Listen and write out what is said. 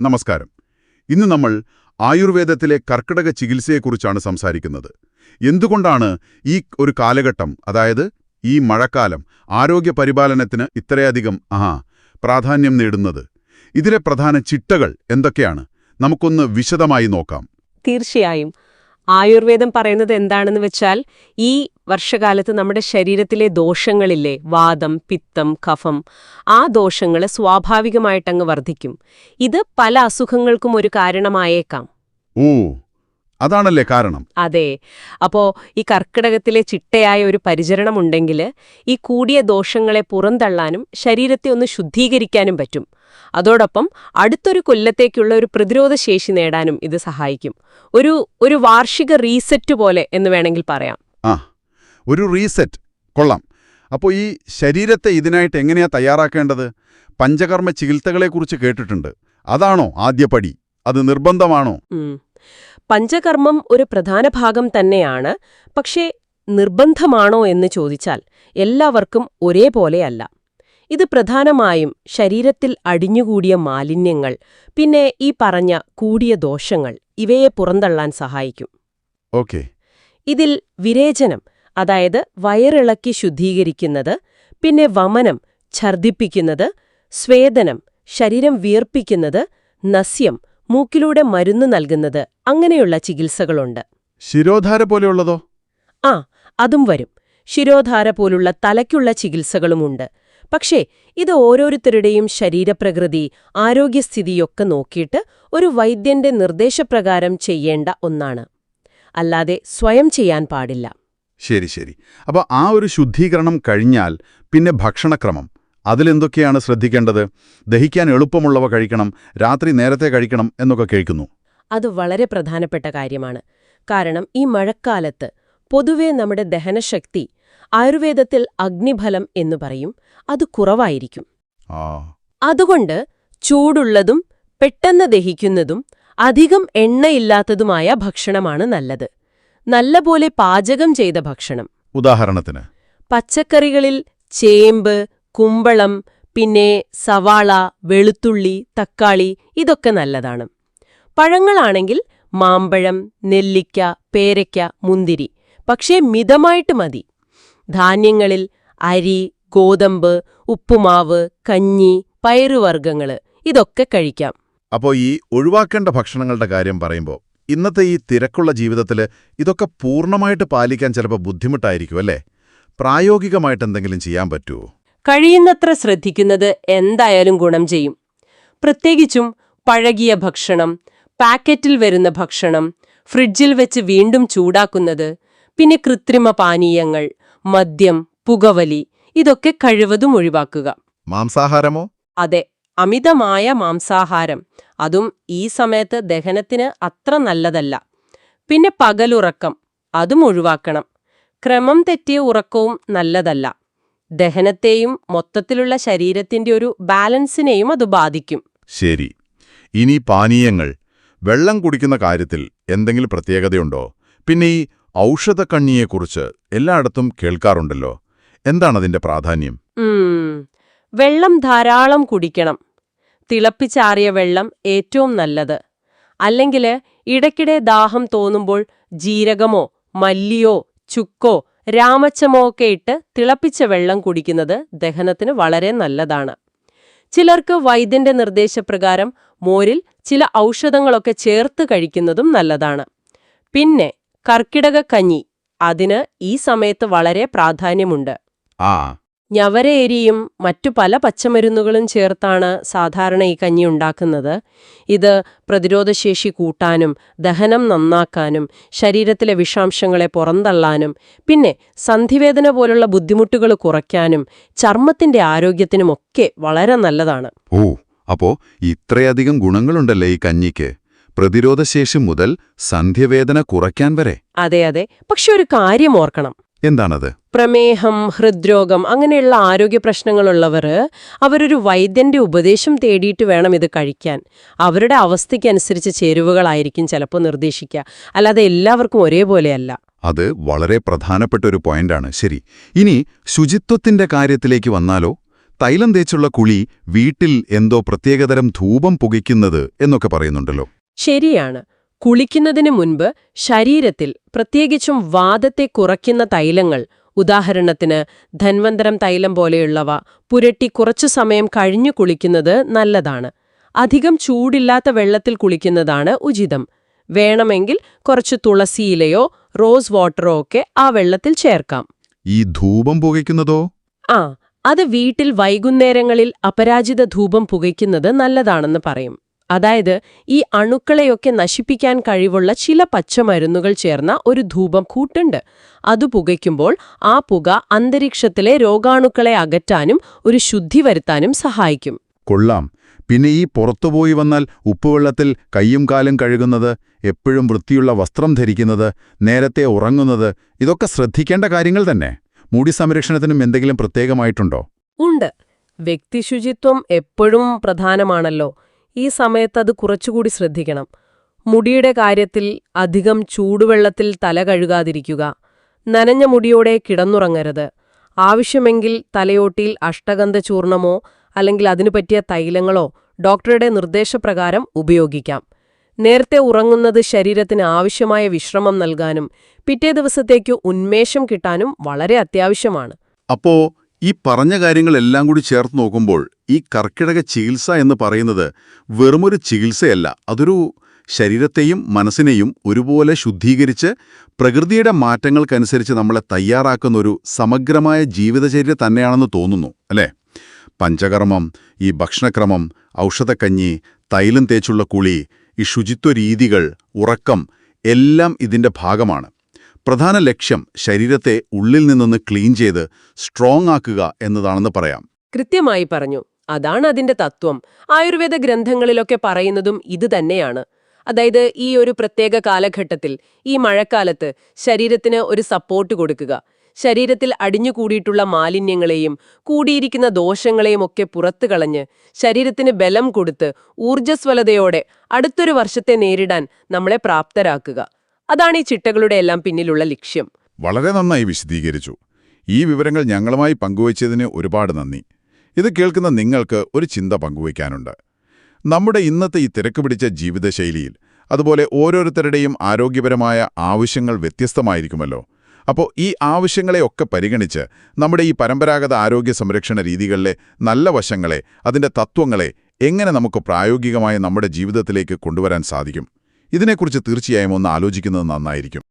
നമസ്കാരം. ഇന്ന് നമ്മൾ ആയുർവേദത്തിലെ കർക്കിടക ചികിത്സയെക്കുറിച്ചാണ് സംസാരിക്കുന്നത്. എന്തുകൊണ്ടാണ് ഈ ഒരു കാലഘട്ടം അതായത് ഈ മഴക്കാലം ആരോഗ്യ പരിപാലനത്തിന് ഇത്രയധികം ആ പ്രാധാന്യം നേടുന്നത്? ഇതിലെ പ്രധാന ചിട്ടകൾ എന്തൊക്കെയാണ്? നമുക്കൊന്ന് വിശദമായി നോക്കാം. തീർച്ചയായും. ആയുർവേദം പറയുന്നത് എന്താണെന്ന് വെച്ചാൽ ഈ വർഷകാലത്ത് നമ്മുടെ ശരീരത്തിലെ ദോഷങ്ങളില്ലേ വാദം പിത്തം കഫം ആ ദോഷങ്ങൾ സ്വാഭാവികമായിട്ടങ്ങ് വർദ്ധിക്കും ഇത് പല അസുഖങ്ങൾക്കും ഒരു കാരണമായേക്കാം. ഓ അതാണല്ലേ കാരണം. അതെ. അപ്പോ ഈ കർക്കിടകത്തിലെ ചിട്ടയായ ഒരു പരിചരണമുണ്ടെങ്കിൽ ഈ കൂടിയ ദോഷങ്ങളെ പുറന്തള്ളാനും ശരീരത്തെ ഒന്ന് ശുദ്ധീകരിക്കാനും പറ്റും. അതോടൊപ്പം അടുത്തൊരു കൊല്ലത്തേക്കുള്ള ഒരു പ്രതിരോധ ശേഷി നേടാനും ഇത് സഹായിക്കും. ഒരു ഒരു വാർഷിക റീസെറ്റ് പോലെ എന്ന് വേണമെങ്കിൽ പറയാം. ആ. ഒരു റീസെറ്റ് കൊള്ളാം. അപ്പോൾ ഈ ശരീരത്തെ ഇതിനായിട്ട് എങ്ങനെയാ തയ്യാറാക്കേണ്ടത്? പഞ്ചകർമ്മ ചികിത്സകളെക്കുറിച്ച് കേട്ടിട്ടുണ്ട്. അതാണോ ആദ്യപടി അത് നിർബന്ധമാണോ? പഞ്ചകർമ്മം ഒരു പ്രധാന ഭാഗം തന്നെയാണ്. പക്ഷേ നിർബന്ധമാണോ എന്ന് ചോദിച്ചാൽ എല്ലാവർക്കും ഒരേപോലെയല്ല ഇത് പ്രധാനമായും ശരീരത്തിൽ അടിഞ്ഞുകൂടിയ മാലിന്യങ്ങൾ പിന്നെ ഈ പറഞ്ഞ കൂടിയ ദോഷങ്ങൾ ഇവയെ പുറന്തള്ളാൻ സഹായിക്കും. ഓക്കെ. ഇതിൽ വിരേചനം അതായത് വയറിളക്കി ശുദ്ധീകരിക്കുന്നത് പിന്നെ വമനം ഛർദ്ദിപ്പിക്കുന്നത് സ്വേദനം ശരീരം വിയർപ്പിക്കുന്നത് നസ്യം മൂക്കിലൂടെ മരുന്ന് നൽകുന്നത് അങ്ങനെയുള്ള ചികിത്സകളുണ്ട്. ശിരോധാര പോലെയുള്ളതോ? ആ അതും വരും. ശിരോധാര പോലുള്ള തലയ്ക്കുള്ള ചികിത്സകളുമുണ്ട്. പക്ഷേ ഇത് ഓരോരുത്തരുടെയും ശരീരപ്രകൃതി ആരോഗ്യസ്ഥിതിയൊക്കെ നോക്കിയിട്ട് ഒരു വൈദ്യന്റെ നിർദ്ദേശപ്രകാരം ചെയ്യേണ്ട ഒന്നാണ്. അല്ലാതെ സ്വയം ചെയ്യാൻ പാടില്ല. ശരി ശരി. അപ്പോൾ ആ ഒരു ശുദ്ധീകരണം കഴിഞ്ഞാൽ പിന്നെ ഭക്ഷണക്രമം. അതിലെന്തൊക്കെയാണ് ശ്രദ്ധിക്കേണ്ടത്? ദഹിക്കാൻ എളുപ്പമുള്ളവ കഴിക്കണം രാത്രി നേരത്തെ കഴിക്കണം എന്നൊക്കെ കേൾക്കുന്നു. അത് വളരെ പ്രധാനപ്പെട്ട കാര്യമാണ്. കാരണം ഈ മഴക്കാലത്ത് പൊതുവേ നമ്മുടെ ദഹനശക്തി ആയുർവേദത്തിൽ അഗ്നിഫലം എന്നു പറയും. അത് കുറവായിരിക്കും. അതുകൊണ്ട് ചൂടുള്ളതും പെട്ടെന്ന് ദഹിക്കുന്നതും അധികം എണ്ണയില്ലാത്തതുമായ ഭക്ഷണമാണ് നല്ലത്. നല്ലപോലെ പാചകം ചെയ്ത ഭക്ഷണം. ഉദാഹരണത്തിന്? പച്ചക്കറികളിൽ ചേമ്പ് കുമ്പളം പിന്നെ സവാള വെളുത്തുള്ളി തക്കാളി ഇതൊക്കെ നല്ലതാണ്. പഴങ്ങളാണെങ്കിൽ മാമ്പഴം നെല്ലിക്ക പേരയ്ക്ക മുന്തിരി. പക്ഷേ മിതമായിട്ട് മതി. ധാന്യങ്ങളിൽ അരി ഗോതമ്പ് ഉപ്പുമാവ് കഞ്ഞി പയറുവർഗങ്ങൾ ഇതൊക്കെ കഴിക്കാം. അപ്പോൾ ഈ ഒഴിവാക്കേണ്ട ഭക്ഷണങ്ങളുടെ കാര്യം പറയുമ്പോൾ ഇന്നത്തെ ഈ തിരക്കുള്ള ജീവിതത്തിൽ ഇതൊക്കെ പൂർണമായിട്ട് പാലിക്കാൻ ചിലപ്പോൾ ബുദ്ധിമുട്ടായിരിക്കും അല്ലേ? പ്രായോഗികമായിട്ട് എന്തെങ്കിലും ചെയ്യാൻ പറ്റുമോ കഴിയുന്നത്ര ശ്രദ്ധിക്കുന്നത് എന്തായാലും ഗുണം ചെയ്യും. പ്രത്യേകിച്ചും പഴകിയ ഭക്ഷണം പാക്കറ്റിൽ വരുന്ന ഭക്ഷണം ഫ്രിഡ്ജിൽ വെച്ച് വീണ്ടും ചൂടാക്കുന്നത് പിന്നെ കൃത്രിമ പാനീയങ്ങൾ മദ്യം പുകവലി ഇതൊക്കെ കഴിവതും ഒഴിവാക്കുക. മാംസാഹാരമോ? അതെ. അമിതമായ മാംസാഹാരം. അതും ഈ സമയത്ത് ദഹനത്തിന് അത്ര നല്ലതല്ല. പിന്നെ പകലുറക്കം. അതും ഒഴിവാക്കണം. ക്രമം തെറ്റിയ ഉറക്കവും നല്ലതല്ല. ദഹനത്തെയും മൊത്തത്തിലുള്ള ശരീരത്തിന്റെ ഒരു ബാലൻസിനെയും അത് ബാധിക്കും. ശരി. ഇനി പാനീയങ്ങൾ. വെള്ളം കുടിക്കുന്ന കാര്യത്തിൽ എന്തെങ്കിലും പ്രത്യേകതയുണ്ടോ? പിന്നെ ഈ ഔഷധക്കണ്ണിയെക്കുറിച്ച് എല്ലായിടത്തും കേൾക്കാറുണ്ടല്ലോ. എന്താണതിന്റെ പ്രാധാന്യം. വെള്ളം ധാരാളം കുടിക്കണം. തിളപ്പിച്ചാറിയ വെള്ളം ഏറ്റവും നല്ലത്. അല്ലെങ്കിൽ ഇടയ്ക്കിടെ ദാഹം തോന്നുമ്പോൾ ജീരകമോ മല്ലിയോ ചുക്കോ രാമച്ചമോ ഒക്കെ ഇട്ട് തിളപ്പിച്ച വെള്ളം കുടിക്കുന്നത് ദഹനത്തിന് വളരെ നല്ലതാണ്. ചിലർക്ക് വൈദ്യന്റെ നിർദ്ദേശപ്രകാരം മോരിൽ ചില ഔഷധങ്ങളൊക്കെ ചേർത്ത് കഴിക്കുന്നതും നല്ലതാണ്. പിന്നെ കർക്കിടക കഞ്ഞി അതിന് ഈ സമയത്ത് വളരെ പ്രാധാന്യമുണ്ട്. ആ ഞവരേരിയും മറ്റു പല പച്ചമരുന്നുകളും ചേർത്താണ് സാധാരണ ഈ കഞ്ഞി ഉണ്ടാക്കുന്നത്. ഇത് പ്രതിരോധശേഷി കൂട്ടാനും ദഹനം നന്നാക്കാനും ശരീരത്തിലെ വിഷാംശങ്ങളെ പുറന്തള്ളാനും പിന്നെ സന്ധിവേദന പോലുള്ള ബുദ്ധിമുട്ടുകൾ കുറയ്ക്കാനും ചർമ്മത്തിന്റെ ആരോഗ്യത്തിനുമൊക്കെ വളരെ നല്ലതാണ്. ഓ അപ്പോ ഇത്രയധികം ഗുണങ്ങളുണ്ടല്ലേ ഈ കഞ്ഞിക്ക്? പ്രതിരോധശേഷി മുതൽ സന്ധ്യവേദന കുറയ്ക്കാൻ വരെ. അതെ അതെ. പക്ഷെ ഒരു കാര്യം ഓർക്കണം. എന്താണത്? പ്രമേഹം ഹൃദ്രോഗം അങ്ങനെയുള്ള ആരോഗ്യ പ്രശ്നങ്ങളുള്ളവർ അവരൊരു വൈദ്യന്റെ ഉപദേശം തേടിയിട്ട് വേണം ഇത് കഴിക്കാൻ. അവരുടെ അവസ്ഥയ്ക്കനുസരിച്ച് ചേരുവകളായിരിക്കും ചിലപ്പോൾ നിർദ്ദേശിക്കുക. അല്ലാതെ എല്ലാവർക്കും ഒരേപോലെയല്ല. അത് വളരെ പ്രധാനപ്പെട്ട ഒരു പോയിന്റാണ്. ശരി. ഇനി ശുചിത്വത്തിന്റെ കാര്യത്തിലേക്ക് വന്നാലോ? തൈലം തേച്ചുള്ള കുളി വീട്ടിൽ എന്തോ പ്രത്യേകതരം ധൂപം പുകയ്ക്കുന്നത് എന്നൊക്കെ പറയുന്നുണ്ടല്ലോ. ശരിയാണ്. കുളിക്കുന്നതിന് മുൻപ് ശരീരത്തിൽ പ്രത്യേകിച്ചും വാദത്തെ കുറയ്ക്കുന്ന തൈലങ്ങൾ ഉദാഹരണത്തിന് ധന്വന്തരം തൈലം പോലെയുള്ളവ പുരട്ടി കുറച്ചു സമയം കഴിഞ്ഞു കുളിക്കുന്നത് നല്ലതാണ്. അധികം ചൂടില്ലാത്ത വെള്ളത്തിൽ കുളിക്കുന്നതാണ് ഉചിതം. വേണമെങ്കിൽ കുറച്ച് തുളസിയിലയോ റോസ് വാട്ടറോ ഒക്കെ ആ വെള്ളത്തിൽ ചേർക്കാം. ഈ ധൂപം പുകയ്ക്കുന്നതോ? ആ അത് വീട്ടിൽ വൈകുന്നേരങ്ങളിൽ അപരാജിത ധൂപം പുകയ്ക്കുന്നത് നല്ലതാണെന്ന് പറയും. അതായത് ഈ അണുക്കളെയൊക്കെ നശിപ്പിക്കാൻ കഴിവുള്ള ചില പച്ചമരുന്നുകൾ ചേർന്ന ഒരു ധൂപം കൂട്ടുണ്ട്. അത് പുകയ്ക്കുമ്പോൾ ആ പുക അന്തരീക്ഷത്തിലെ രോഗാണുക്കളെ അകറ്റാനും ഒരു ശുദ്ധി വരുത്താനും സഹായിക്കും. കൊള്ളാം. പിന്നെ ഈ പുറത്തുപോയി വന്നാൽ ഉപ്പുവെള്ളത്തിൽ കയ്യും കാലും കഴുകുന്നത് എപ്പോഴും വൃത്തിയുള്ള വസ്ത്രം ധരിക്കുന്നത് നേരത്തെ ഉറങ്ങുന്നത് ഇതൊക്കെ ശ്രദ്ധിക്കേണ്ട കാര്യങ്ങൾ തന്നെ. മൂടി സംരക്ഷണത്തിനും എന്തെങ്കിലും പ്രത്യേകമായിട്ടുണ്ടോ? ഉണ്ട്. വ്യക്തിശുചിത്വം എപ്പോഴും പ്രധാനമാണല്ലോ. ഈ സമയത്ത് അത് കുറച്ചുകൂടി ശ്രദ്ധിക്കണം. മുടിയുടെ കാര്യത്തിൽ അധികം ചൂടുവെള്ളത്തിൽ തല കഴുകാതിരിക്കുക. നനഞ്ഞ മുടിയോടെ കിടന്നുറങ്ങരുത്. ആവശ്യമെങ്കിൽ തലയോട്ടിയിൽ അഷ്ടഗന്ധ ചൂർണമോ അല്ലെങ്കിൽ അതിനു പറ്റിയ തൈലങ്ങളോ ഡോക്ടറുടെ നിർദ്ദേശപ്രകാരം ഉപയോഗിക്കാം. നേരത്തെ ഉറങ്ങുന്നത് ശരീരത്തിന് ആവശ്യമായ വിശ്രമം നൽകാനും പിറ്റേ ദിവസത്തേക്ക് ഉന്മേഷം കിട്ടാനും വളരെ അത്യാവശ്യമാണ്. അപ്പോ ഈ പറഞ്ഞ കാര്യങ്ങളെല്ലാം കൂടി ചേർത്ത് നോക്കുമ്പോൾ ഈ കർക്കിടക ചികിത്സ എന്ന് പറയുന്നത് വെറുമൊരു ചികിത്സയല്ല. അതൊരു ശരീരത്തെയും മനസ്സിനെയും ഒരുപോലെ ശുദ്ധീകരിച്ച് പ്രകൃതിയുടെ മാറ്റങ്ങൾക്കനുസരിച്ച് നമ്മളെ തയ്യാറാക്കുന്ന ഒരു സമഗ്രമായ ജീവിതചര്യ തന്നെയാണെന്ന് തോന്നുന്നു അല്ലേ? പഞ്ചകർമ്മം ഈ ഭക്ഷണക്രമം ഔഷധക്കഞ്ഞി തൈലം തേച്ചുള്ള കുളി ഈ ശുചിത്വ രീതികൾ ഉറക്കം എല്ലാം ഇതിന്റെ ഭാഗമാണ്. പ്രധാന ലക്ഷ്യം ശരീരത്തെ ഉള്ളിൽ നിന്നൊന്ന് ക്ലീൻ ചെയ്ത് സ്ട്രോങ് ആക്കുക എന്നതാണെന്ന് പറയാം. കൃത്യമായി പറഞ്ഞു. അതാണ് അതിന്റെ തത്വം. ആയുർവേദ ഗ്രന്ഥങ്ങളിലൊക്കെ പറയുന്നതും ഇത് തന്നെയാണ്. അതായത് ഈ ഒരു പ്രത്യേക കാലഘട്ടത്തിൽ ഈ മഴക്കാലത്ത് ശരീരത്തിന് ഒരു സപ്പോർട്ട് കൊടുക്കുക. ശരീരത്തിൽ അടിഞ്ഞുകൂടിയിട്ടുള്ള മാലിന്യങ്ങളെയും കൂടിയിരിക്കുന്ന ദോഷങ്ങളെയും ഒക്കെ പുറത്തു കളഞ്ഞ് ശരീരത്തിന് ബലം കൊടുത്ത് ഊർജസ്വലതയോടെ അടുത്തൊരു വർഷത്തെ നേരിടാൻ നമ്മളെ പ്രാപ്തരാക്കുക. അതാണ് ഈ ചിട്ടകളുടെ എല്ലാം പിന്നിലുള്ള ലക്ഷ്യം. വളരെ നന്നായി വിശദീകരിച്ചു. ഈ വിവരങ്ങൾ ഞങ്ങളുമായി പങ്കുവച്ചതിന് ഒരുപാട് നന്ദി. ഇത് കേൾക്കുന്ന നിങ്ങൾക്ക് ഒരു ചിന്ത പങ്കുവയ്ക്കാനുണ്ട്. നമ്മുടെ ഇന്നത്തെ ഈ തിരക്ക് പിടിച്ച ജീവിതശൈലിയിൽ അതുപോലെ ഓരോരുത്തരുടെയും ആരോഗ്യപരമായ ആവശ്യങ്ങൾ വ്യത്യസ്തമായിരിക്കുമല്ലോ. അപ്പോൾ ഈ ആവശ്യങ്ങളെയൊക്കെ പരിഗണിച്ച് നമ്മുടെ ഈ പരമ്പരാഗത ആരോഗ്യ സംരക്ഷണ രീതികളിലെ നല്ല വശങ്ങളെ അതിന്റെ തത്വങ്ങളെ എങ്ങനെ നമുക്ക് പ്രായോഗികമായി നമ്മുടെ ജീവിതത്തിലേക്ക് കൊണ്ടുവരാൻ സാധിക്കും? ഇതിനെക്കുറിച്ച് തീർച്ചയായും ഒന്ന് ആലോചിക്കുന്നത് നന്നായിരിക്കും.